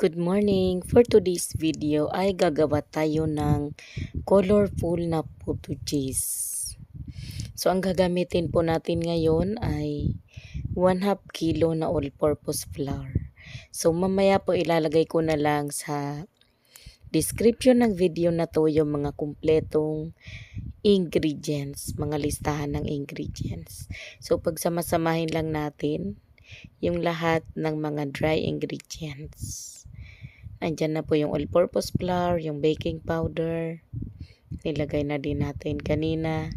Good morning! For today's video ay gagawa tayo ng colorful na photo cheese. So ang gagamitin po natin ngayon ay 1 half kilo na all-purpose flour. So mamaya po ilalagay ko na lang sa description ng video na to yung mga kumpletong ingredients, mga listahan ng ingredients. So pagsamasamahin lang natin yung lahat ng mga dry ingredients. Andyan na po yung all-purpose flour, yung baking powder. Nilagay na din natin kanina.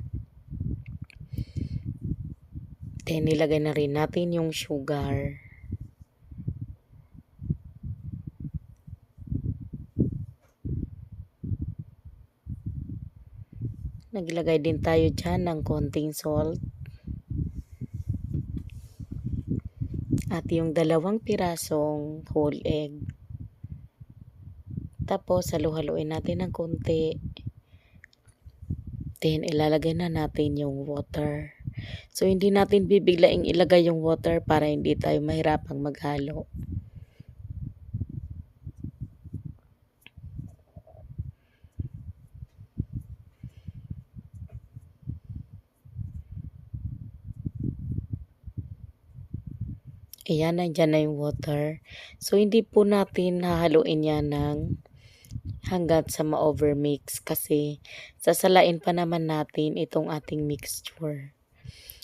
Then nilagay na rin natin yung sugar. Naglagay din tayo dyan ng konting salt. At yung dalawang pirasong whole egg. Tapos, halu-haluin natin ng konti. Then, ilalagay na natin yung water. So, hindi natin bibiglaing ilagay yung water para hindi tayo mahirapang maghalo. Ayan, nandyan na yung water. So, hindi po natin hahaluin yan ng hanggat sa ma-overmix kasi sasalain pa naman natin itong ating mixture.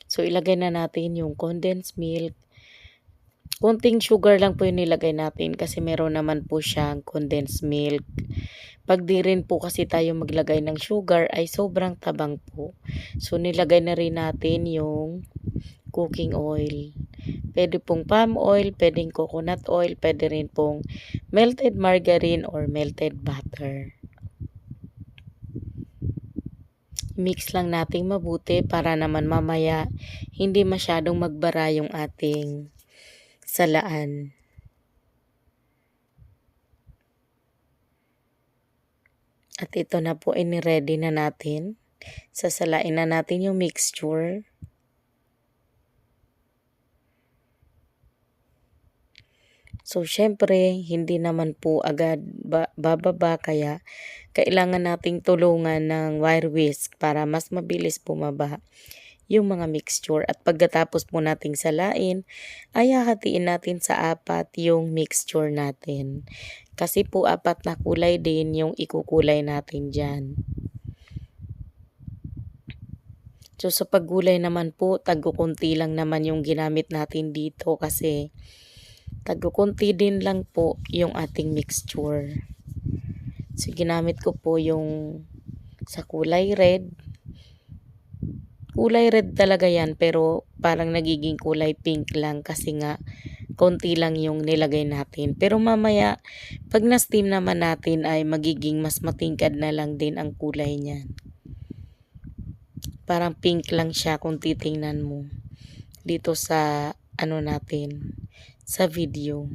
So, ilagay na natin yung condensed milk. Kunting sugar lang po yung nilagay natin kasi meron naman po siyang condensed milk. Pag di rin po kasi tayo maglagay ng sugar ay sobrang tabang po. So, nilagay na rin natin yung cooking oil. Pwede pong palm oil, pwedeng coconut oil, pwede rin pong melted margarine or melted butter. Mix lang nating mabuti para naman mamaya hindi masyadong magbara yung ating salaan. At ito na po ini-ready na natin. Sasalain na natin yung mixture. So, syempre, hindi naman po agad ba- bababa kaya kailangan nating tulungan ng wire whisk para mas mabilis bumaba yung mga mixture. At pagkatapos po nating salain, ay hahatiin natin sa apat yung mixture natin. Kasi po apat na kulay din yung ikukulay natin dyan. So sa paggulay naman po, tagkukunti lang naman yung ginamit natin dito kasi tagkukunti din lang po yung ating mixture. So ginamit ko po yung sa kulay red. Kulay red talaga yan pero parang nagiging kulay pink lang kasi nga konti lang yung nilagay natin. Pero mamaya pag na-steam naman natin ay magiging mas matingkad na lang din ang kulay niyan. Parang pink lang siya kung titingnan mo dito sa ano natin sa video.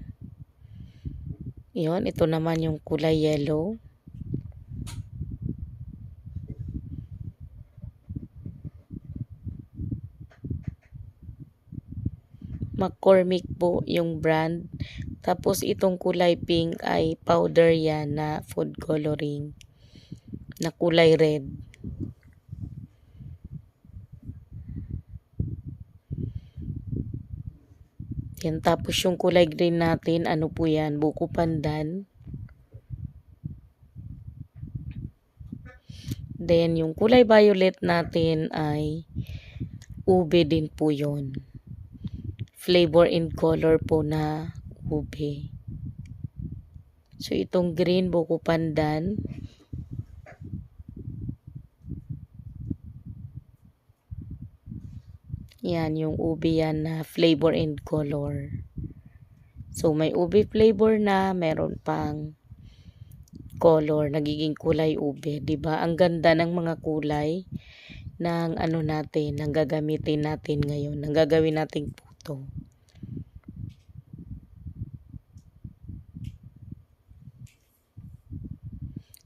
Yon, ito naman yung kulay yellow. McCormick po yung brand. Tapos itong kulay pink ay powder yan na food coloring na kulay red. Yan, tapos yung kulay green natin, ano po yan, buko pandan. Then, yung kulay violet natin ay ube din po yun. Flavor and color po na ube. So, itong green, buko pandan. Yan, yung ube yan na flavor and color. So, may ube flavor na, meron pang color, nagiging kulay ube. ba Ang ganda ng mga kulay ng ano natin, ng gagamitin natin ngayon, ng gagawin nating puto.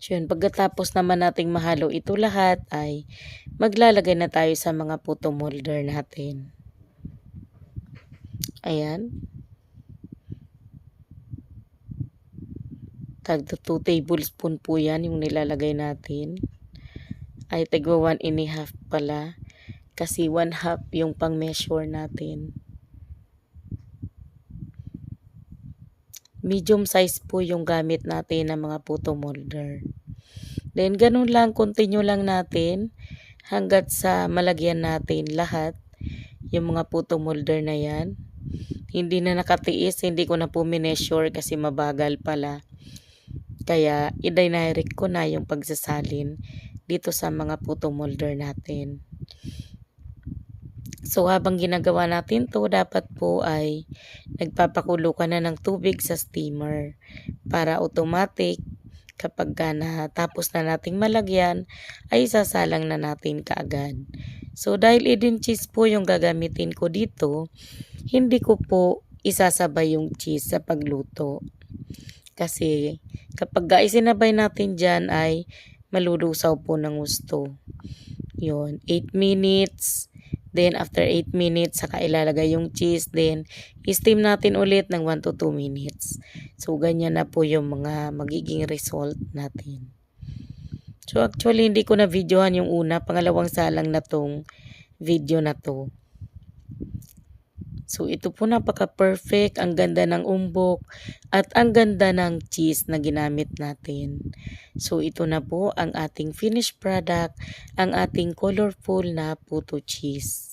Yun, pagkatapos naman nating mahalo ito lahat ay maglalagay na tayo sa mga puto molder natin. Ayan. tag 2 tablespoon po yan yung nilalagay natin. Ay tagwa 1 and a half pala. Kasi 1 half yung pang measure natin. Medium size po yung gamit natin ng mga photo molder. Then ganun lang, continue lang natin hanggat sa malagyan natin lahat yung mga photo molder na yan. Hindi na nakatiis, hindi ko na po mineasure kasi mabagal pala. Kaya i-direct ko na yung pagsasalin dito sa mga photo molder natin. So habang ginagawa natin to, dapat po ay nagpapakulo ka na ng tubig sa steamer para automatic kapag ka natapos na nating malagyan ay sasalang na natin kaagad. So dahil Eden cheese po yung gagamitin ko dito, hindi ko po isasabay yung cheese sa pagluto. Kasi kapag isinabay natin dyan ay malulusaw po ng gusto. Yun, 8 minutes. Then after 8 minutes, saka ilalagay yung cheese. Then steam natin ulit ng 1 to 2 minutes. So ganyan na po yung mga magiging result natin. So actually hindi ko na videohan yung una, pangalawang salang na tong video na to. So ito po napaka-perfect, ang ganda ng umbok at ang ganda ng cheese na ginamit natin. So ito na po ang ating finished product, ang ating colorful na puto cheese.